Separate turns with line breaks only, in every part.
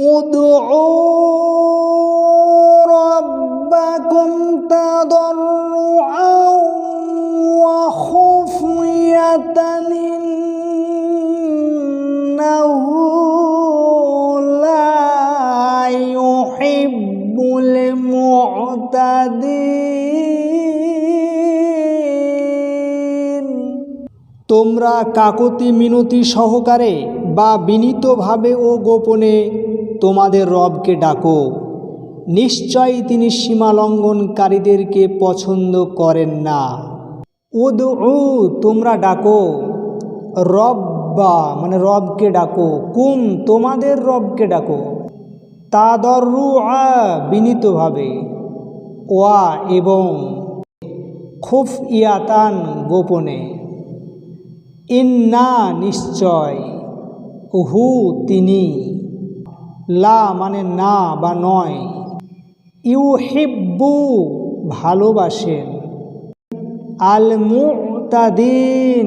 ادعوا ربكم تضرعا وخفية إنه لا يحب المعتدين তোমরা কাকতি মিনতি সহকারে বা বিনীতভাবে ও গোপনে তোমাদের রবকে ডাকো নিশ্চয়ই তিনি সীমালঙ্ঘনকারীদেরকে পছন্দ করেন না ও ও তোমরা ডাকো রব বা মানে রবকে ডাকো কুম তোমাদের রবকে ডাকো তাদরু আ বিনীতভাবে ওয়া এবং খুফ ইয়াতান গোপনে इन्ना निश्चय कुहु तनी ला माने ना बा नय युहिब्बू ভালোবাসেন আল মুতাদিন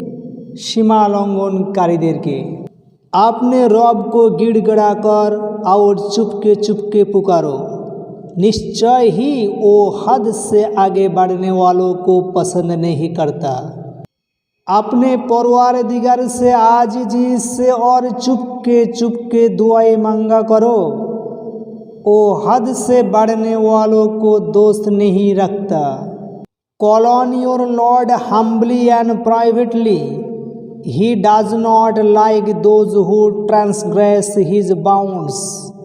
সীমা লঙ্ঘনকারীদেরকে আপনি রবকে গিড়গড়া কর আওড় চুপকে চুপকে पुકારો নিশ্চয়ই ও हद से आगे बढ़ने वालों को पसंद नहीं करता अपने परिवार दिगर से आज जी से और चुपके चुपके दुआई मांगा करो ओ हद से बढ़ने वालों को दोस्त नहीं रखता कॉलोनी और lord humbly and privately he does not like those who transgress his bounds